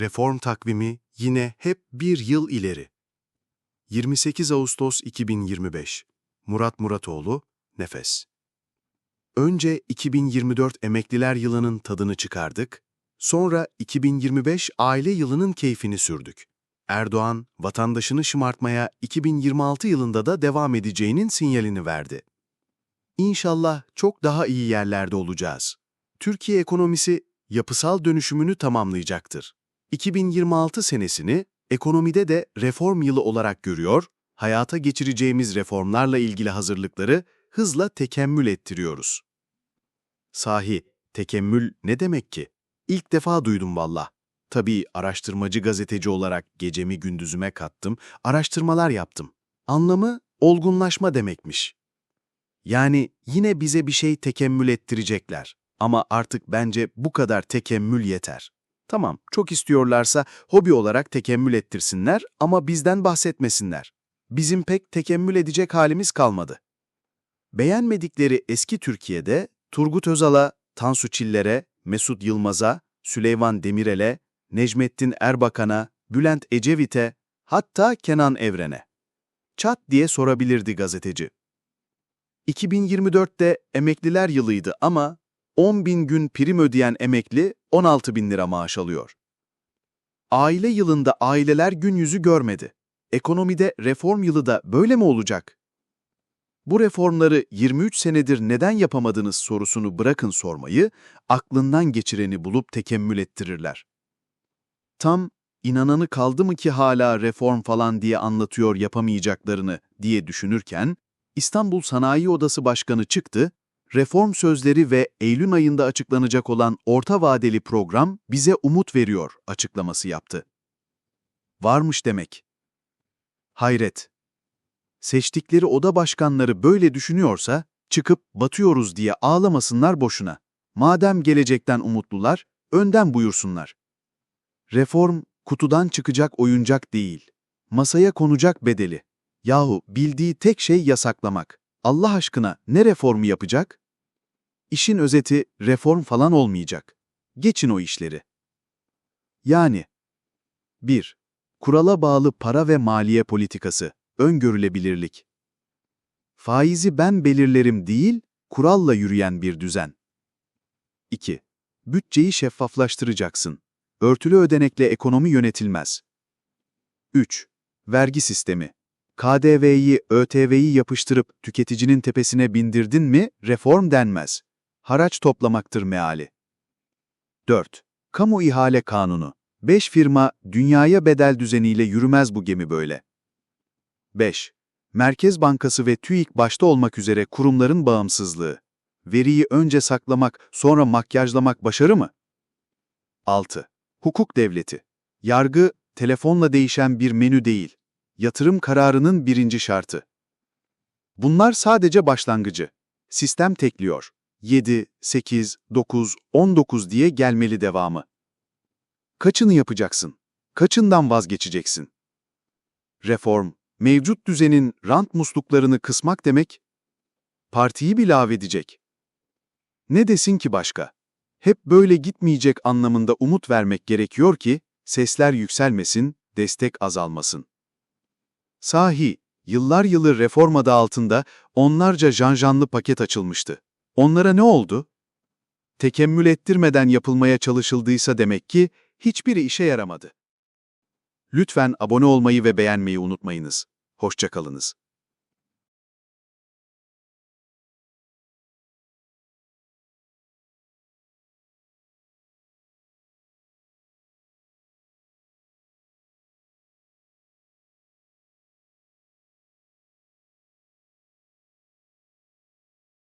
reform takvimi yine hep bir yıl ileri. 28 Ağustos 2025 Murat Muratoğlu, Nefes Önce 2024 Emekliler Yılı'nın tadını çıkardık, sonra 2025 Aile Yılı'nın keyfini sürdük. Erdoğan, vatandaşını şımartmaya 2026 yılında da devam edeceğinin sinyalini verdi. İnşallah çok daha iyi yerlerde olacağız. Türkiye ekonomisi yapısal dönüşümünü tamamlayacaktır. 2026 senesini ekonomide de reform yılı olarak görüyor, hayata geçireceğimiz reformlarla ilgili hazırlıkları hızla tekemmül ettiriyoruz. Sahi, tekemmül ne demek ki? İlk defa duydum valla. Tabii araştırmacı gazeteci olarak gecemi gündüzüme kattım, araştırmalar yaptım. Anlamı olgunlaşma demekmiş. Yani yine bize bir şey tekemmül ettirecekler. Ama artık bence bu kadar tekemmül yeter. Tamam, çok istiyorlarsa hobi olarak tekemmül ettirsinler ama bizden bahsetmesinler. Bizim pek tekemmül edecek halimiz kalmadı. Beğenmedikleri eski Türkiye'de Turgut Özal'a, Tansu Çiller'e, Mesut Yılmaz'a, Süleyman Demirel'e, Necmettin Erbakan'a, Bülent Ecevit'e, hatta Kenan Evren'e. Çat diye sorabilirdi gazeteci. 2024'te emekliler yılıydı ama 10 bin gün prim ödeyen emekli 16 bin lira maaş alıyor. Aile yılında aileler gün yüzü görmedi. Ekonomide reform yılı da böyle mi olacak? Bu reformları 23 senedir neden yapamadınız sorusunu bırakın sormayı, aklından geçireni bulup tekemmül ettirirler. Tam inananı kaldı mı ki hala reform falan diye anlatıyor yapamayacaklarını diye düşünürken, İstanbul Sanayi Odası Başkanı çıktı, reform sözleri ve Eylül ayında açıklanacak olan orta vadeli program bize umut veriyor açıklaması yaptı. Varmış demek. Hayret. Seçtikleri oda başkanları böyle düşünüyorsa, çıkıp batıyoruz diye ağlamasınlar boşuna. Madem gelecekten umutlular, önden buyursunlar. Reform, kutudan çıkacak oyuncak değil. Masaya konacak bedeli. Yahu bildiği tek şey yasaklamak. Allah aşkına ne reformu yapacak? İşin özeti reform falan olmayacak. Geçin o işleri. Yani 1. Kurala bağlı para ve maliye politikası, öngörülebilirlik. Faizi ben belirlerim değil, kuralla yürüyen bir düzen. 2. Bütçeyi şeffaflaştıracaksın. Örtülü ödenekle ekonomi yönetilmez. 3. Vergi sistemi. KDV'yi, ÖTV'yi yapıştırıp tüketicinin tepesine bindirdin mi reform denmez. Haraç toplamaktır meali. 4. Kamu ihale kanunu. 5 firma dünyaya bedel düzeniyle yürümez bu gemi böyle. 5. Merkez Bankası ve TÜİK başta olmak üzere kurumların bağımsızlığı. Veriyi önce saklamak, sonra makyajlamak başarı mı? 6. Hukuk devleti. Yargı, telefonla değişen bir menü değil. Yatırım kararının birinci şartı. Bunlar sadece başlangıcı. Sistem tekliyor. 7, 8, 9, 19 diye gelmeli devamı. Kaçını yapacaksın? Kaçından vazgeçeceksin? Reform, mevcut düzenin rant musluklarını kısmak demek, partiyi bile edecek. Ne desin ki başka? Hep böyle gitmeyecek anlamında umut vermek gerekiyor ki, sesler yükselmesin, destek azalmasın. Sahi, yıllar yılı reform adı altında onlarca janjanlı paket açılmıştı. Onlara ne oldu? Tekemmül ettirmeden yapılmaya çalışıldıysa demek ki hiçbiri işe yaramadı. Lütfen abone olmayı ve beğenmeyi unutmayınız. Hoşçakalınız.